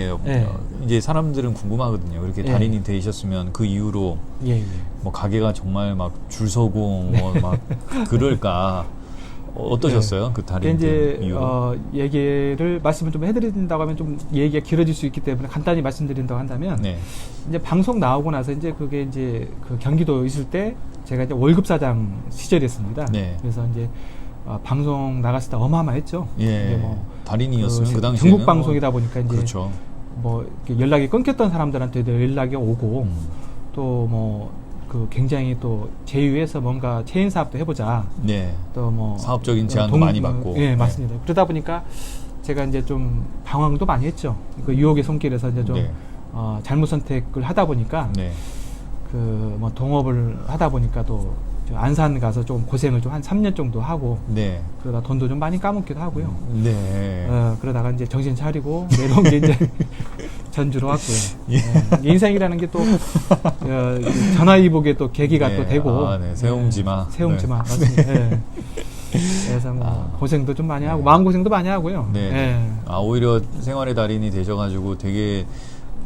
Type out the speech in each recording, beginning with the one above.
이렇게 네. 어, 이제 사람들은 궁금하거든요. 이렇게 네. 달인이 되셨으면 그 이후로 예, 예. 뭐 가게가 정말 막 줄 서고 뭐 막 그럴까 어, 어떠셨어요? 그 근데 달인 이제 된 이후로? 어, 얘기를 말씀을 좀 해드린다고 하면 좀 얘기가 길어질 수 있기 때문에 간단히 말씀드린다고 한다면 네. 이제 방송 나오고 나서 이제 그게 이제 그 경기도 있을 때 제가 이제 월급 사장 시절이었습니다. 네. 그래서 이제 어, 방송 나갔을 때 어마어마했죠. 예. 뭐 달인이었으면 그, 당시에 전국 방송이다 보니까 이제 그렇죠. 뭐 연락이 끊겼던 사람들한테도 연락이 오고 음. 또뭐 그 굉장히 또 제휴해서 뭔가 체인 사업도 해보자. 네. 또뭐 사업적인 제안도 많이 받고. 예 네. 맞습니다. 그러다 보니까 제가 이제 좀 방황도 많이 했죠. 그 유혹의 손길에서 이제 좀 네. 어, 잘못 선택을 하다 보니까 네. 그뭐 동업을 하다 보니까 또 저 안산 가서 좀 고생을 좀 한 3년 정도 하고 네. 그러다 돈도 좀 많이 까먹기도 하고요. 네. 어, 그러다가 이제 정신 차리고 내려온 게 이제 전주로 왔고요. 예. 예, 인생이라는 게 또 어, 전화위복의 또 계기가 네. 또 되고 아, 네. 새옹지마. 예, 새옹지마 네. 맞습니다. 예. 그래서 뭐 아. 고생도 좀 많이 하고 네. 마음 고생도 많이 하고요. 네. 예. 아 오히려 생활의 달인이 되셔가지고 되게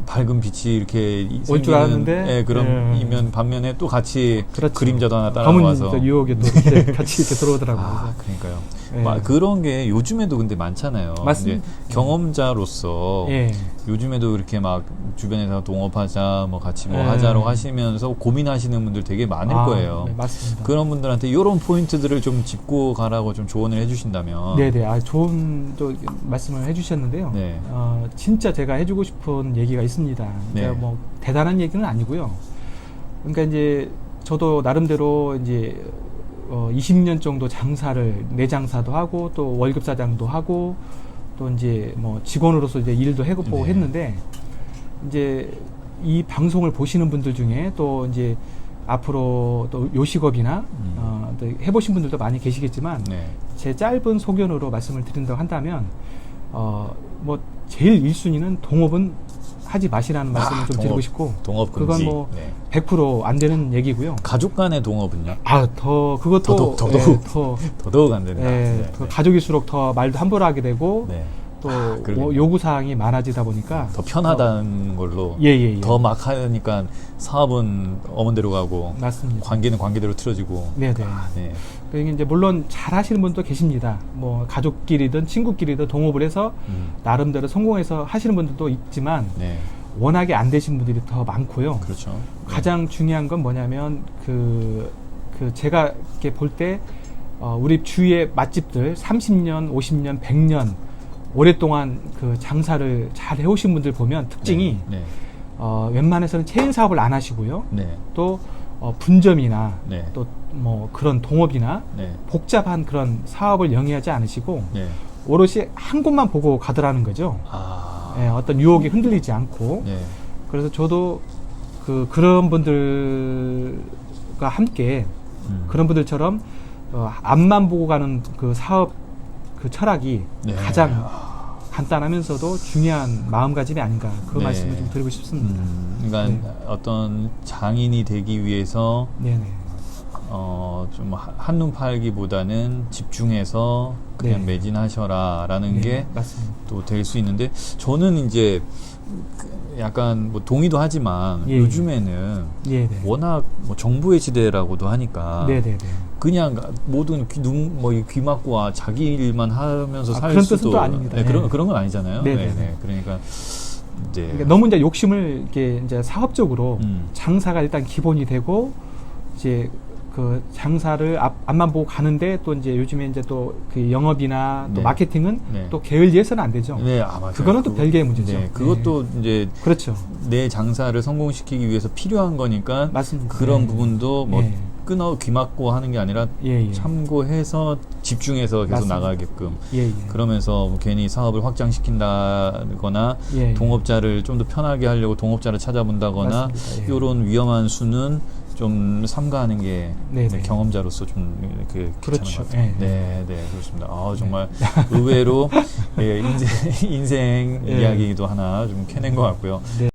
밝은 빛이 이렇게 이- 올줄 알았는데, 예, 그럼 예. 이면 반면에 또 같이 그렇죠. 그림자도 하나 따라와서 저 유혹에 또 이렇게 같이 이렇게 들어오더라고요. 아, 그러니까요. 예. 마- 그런 게 요즘에도 근데 많잖아요. 맞습니다. 경험자로서 예. 요즘에도 이렇게 막 주변에서 동업하자, 뭐 같이 뭐 예. 하자로 하시면서 고민하시는 분들 되게 많을 아, 거예요. 네, 맞습니다. 그런 분들한테 이런 포인트들을 좀 짚고 가라고 좀 조언을 해주신다면. 네네. 아, 좋은 또 말씀을 해주셨는데요. 네. 어, 진짜 제가 해주고 싶은 얘기가 있습니다. 그러니까 네. 뭐 대단한 얘기는 아니고요. 그러니까 이제 저도 나름대로 이제 어, 20년 정도 장사를 내 장사도 하고 또 월급 사장도 하고 또 이제 뭐 직원으로서 이제 일도 해보고 네. 했는데 이제 이 방송을 보시는 분들 중에 또 이제 앞으로 또 요식업이나 음. 어, 또 해보신 분들도 많이 계시겠지만 네. 제 짧은 소견으로 말씀을 드린다고 한다면 어 뭐 제일 1순위는 동업은 하지 마시라는 말씀을 아, 좀 동업, 드리고 싶고 동업 금지. 그건 뭐 네. 100%안 되는 얘기고요. 가족 간의 동업은요? 아 더 그것도 더더욱, 더더욱. 예, 더 더더욱 안 된다. 예, 네, 더 네. 가족일수록 더 말도 함부로 하게 되고 네. 또 아. 뭐 요구 사항이 많아지다 보니까 더 편하다는 걸로 예, 예, 예. 더 막 하니까 사업은 어머대로 가고 맞습니다. 관계는 관계대로 틀어지고 네, 네. 아, 네. 그러니까 이제 물론 잘 하시는 분도 계십니다. 뭐 가족끼리든 친구끼리든 동업을 해서 음. 나름대로 성공해서 하시는 분들도 있지만 네. 워낙에 안 되신 분들이 더 많고요. 그렇죠. 가장 중요한 건 뭐냐면 그, 그 제가 이렇게 볼때 어, 우리 주위의 맛집들 30년, 50년, 100년 오랫동안 그 장사를 잘 해오신 분들 보면 특징이 네. 어, 웬만해서는 체인 사업을 안 하시고요. 네. 또 어, 분점이나 네. 또뭐 그런 동업이나 네. 복잡한 그런 사업을 영위하지 않으시고 네. 오롯이 한 곳만 보고 가더라는 거죠. 아. 예, 어떤 유혹에 흔들리지 않고 네. 그래서 저도 그 그런 분들과 함께 음. 그런 분들처럼 어, 앞만 보고 가는 그 사업 그 철학이 네. 가장 간단하면서도 중요한 마음가짐이 아닌가 그 네. 말씀을 좀 드리고 싶습니다. 음, 그러니까 네. 어떤 장인이 되기 위해서. 어, 좀 하- 한눈 팔기보다는 집중해서 그냥 네. 매진하셔라라는 네, 게 맞습니다. 또될 수 있는데 저는 이제 그 약간 뭐 동의도 하지만 예, 요즘에는 네네. 워낙 뭐 정부의 시대라고도 하니까 네네네. 그냥 모든 귀, 눈, 뭐, 귀 막고 아, 자기 일만 하면서 아, 살 그런 뜻은 수도 또 아닙니다. 네, 그런 네. 그런 건 아니잖아요. 네네네. 그러니까 이제 그러니까 너무 이제 욕심을 이렇게 이제 사업적으로 음. 장사가 일단 기본이 되고 이제 그 장사를 앞, 앞만 보고 가는데 또 이제 요즘에 이제 또 그 영업이나 또 네. 마케팅은 네. 또 게을리해서는 안 되죠. 네, 아, 맞아요. 그거는 또 그거- 별개의 문제죠. 네, 그것도 이제 그렇죠. 내 장사를 성공시키기 위해서 필요한 거니까 맞습니다. 그런 네. 부분도 뭐 네. 끊어 귀 막고 하는 게 아니라 예, 예. 참고해서 집중해서 계속 맞습니다. 나가게끔 예, 예. 그러면서 뭐 괜히 사업을 확장시킨다거나 예, 예. 동업자를 좀 더 편하게 하려고 동업자를 찾아본다거나. 이런 위험한 수는 좀 삼가하는 게 네, 네, 네. 경험자로서 좀 이렇게 그렇죠. 예. 네, 네, 그렇습니다. 아, 정말 의외로 예, 인생, 인생 예. 이야기도 하나 좀 캐낸 것 같고요. 네.